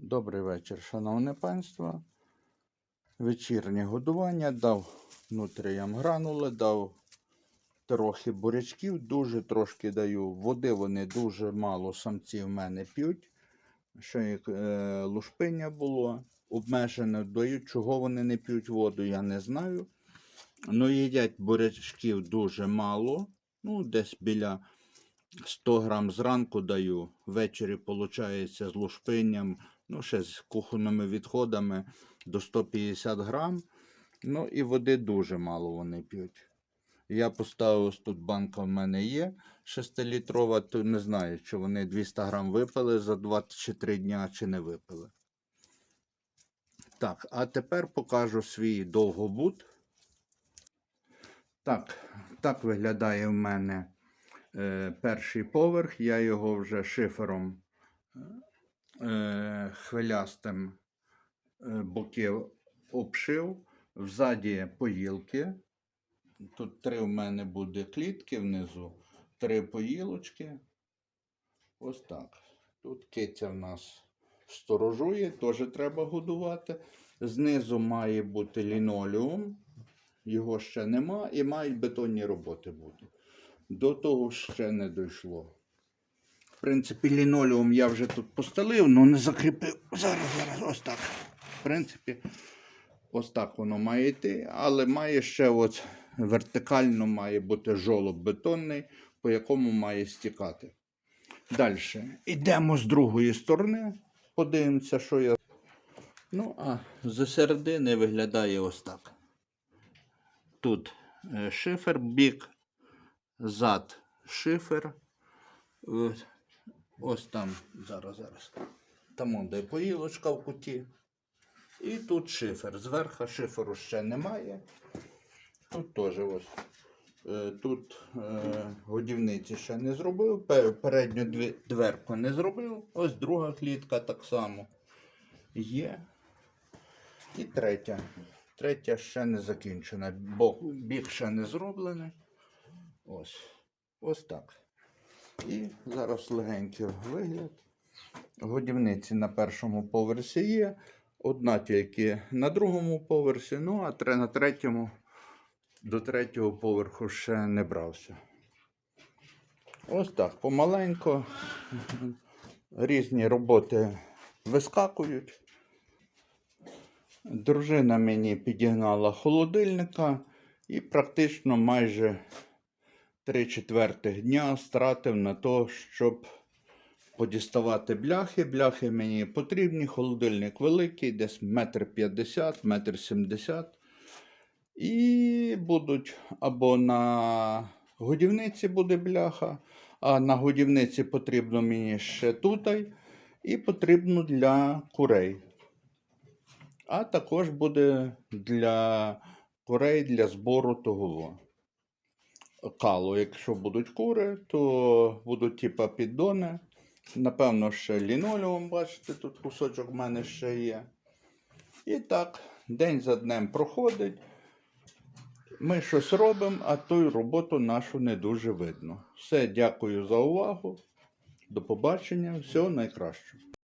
Добрий вечір, шановне панство. Вечірнє годування дав нутріям гранули, дав трохи бурячків, дуже трошки даю. Води вони дуже мало самці в мене п'ють. Ще як е, лушпиння було обмежене, дають, чого вони не п'ють воду, я не знаю. Ну, їдять бурячків дуже мало. Ну, десь біля 100 грам зранку даю. Ввечері, виходить, з лушпинням, ну, ще з кухонними відходами до 150 грам. Ну і води дуже мало вони п'ють. Я поставив ось тут банка в мене є 6-літрова, то не знаю, чи вони 200 грам випили за 23 дня, чи не випили. Так, а тепер покажу свій довгобут. Так, так виглядає в мене перший поверх. Я його вже шифером е, хвилястим е, боки обшив. Взаді поїлки. Тут три в мене буде клітки внизу, три поїлочки. Ось так. Тут киця в нас сторожує, теж треба годувати. Знизу має бути лінолеум, його ще нема, і мають бетонні роботи бути. До того ще не дійшло. В принципі, лінолеум я вже тут постелив, але не закріпив. Зараз, зараз, ось так. В принципі, ось так воно має йти, але має ще от вертикально має бути жолоб бетонний, по якому має стікати. Далі. Йдемо з другої сторони. Подивимося, що я. Ну, а з середини виглядає ось так. Тут е, шифер, бік, зад шифер. Ось там, зараз, зараз. Там он де поїлочка в куті. І тут шифер. Зверху шиферу ще немає. Тут теж ось. Е, Тут е, годівниці ще не зробив. Передню дверку не зробив. Ось друга клітка так само є. І третя. Третя ще не закінчена. Бок, бік ще не зроблений. Ось. Ось так. І зараз легенький вигляд. Годівниці на першому поверсі є. Одна тільки на другому поверсі, ну а тре- на третьому до третього поверху ще не брався. Ось так, помаленько. Різні роботи вискакують. Дружина мені підігнала холодильника і практично майже 3 четвертих дня стратив на те, щоб подіставати бляхи. Бляхи мені потрібні, холодильник великий, десь метр п'ятдесят, метр сімдесят. І будуть або на годівниці буде бляха, а на годівниці потрібно мені ще тутай, і потрібно для курей. А також буде для курей для збору того. Калу, якщо будуть кури, то будуть типа піддони. Напевно, ще лінолеум, бачите, тут кусочок в мене ще є. І так, день за днем проходить. Ми щось робимо, а ту роботу нашу не дуже видно. Все, дякую за увагу. До побачення. Всього найкращого.